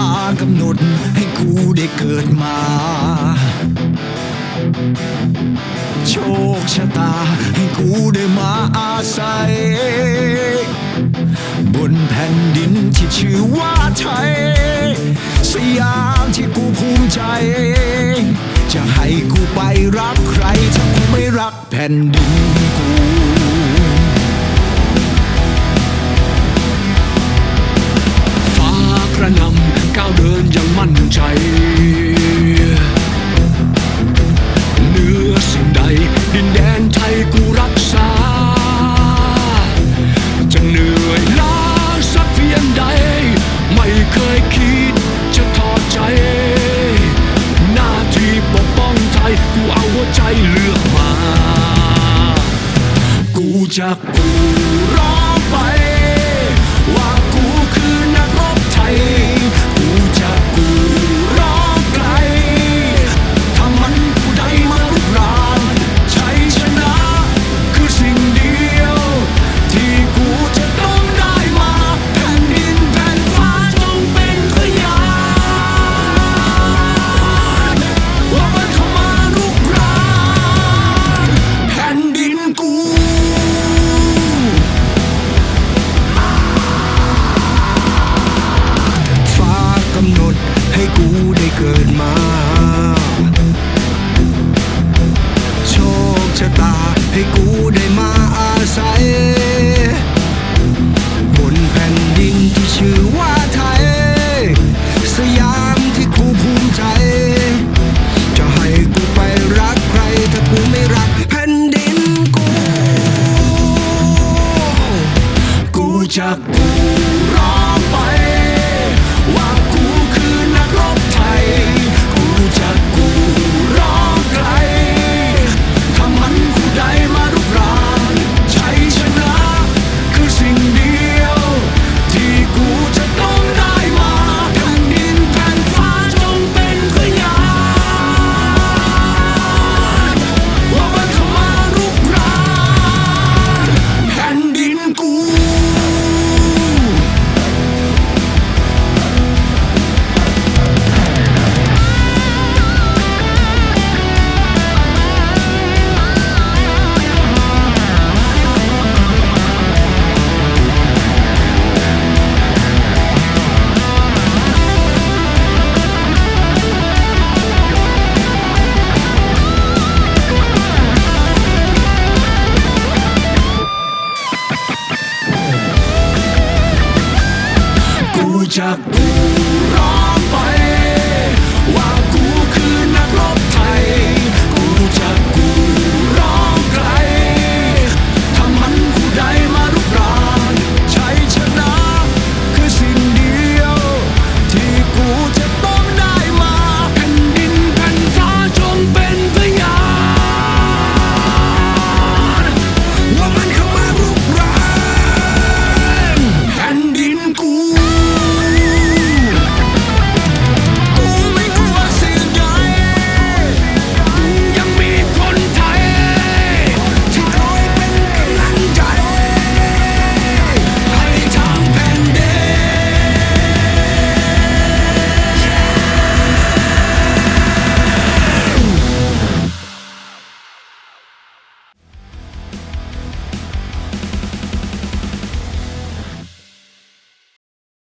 ากำหนดให้กูได้เกิดมา โชคชะตาให้กูได้มาอาศัย บนแผ่นดินที่ชื่อว่าไทย สยามที่กูภูมิใจ จะให้กูไปรักใคร ถ้ากูไม่รักแผ่นดินกู ใจเหนือสิ่งใด ดินแดนไทยกูรักษา จะเหนื่อยล้าสักเพียงใด ไม่เคยคิดจะทอดใจ หน้าที่ปกป้องไทย กูเอาหัวใจเลือกมา กูจะกูร้องไป กูจ Uçak duran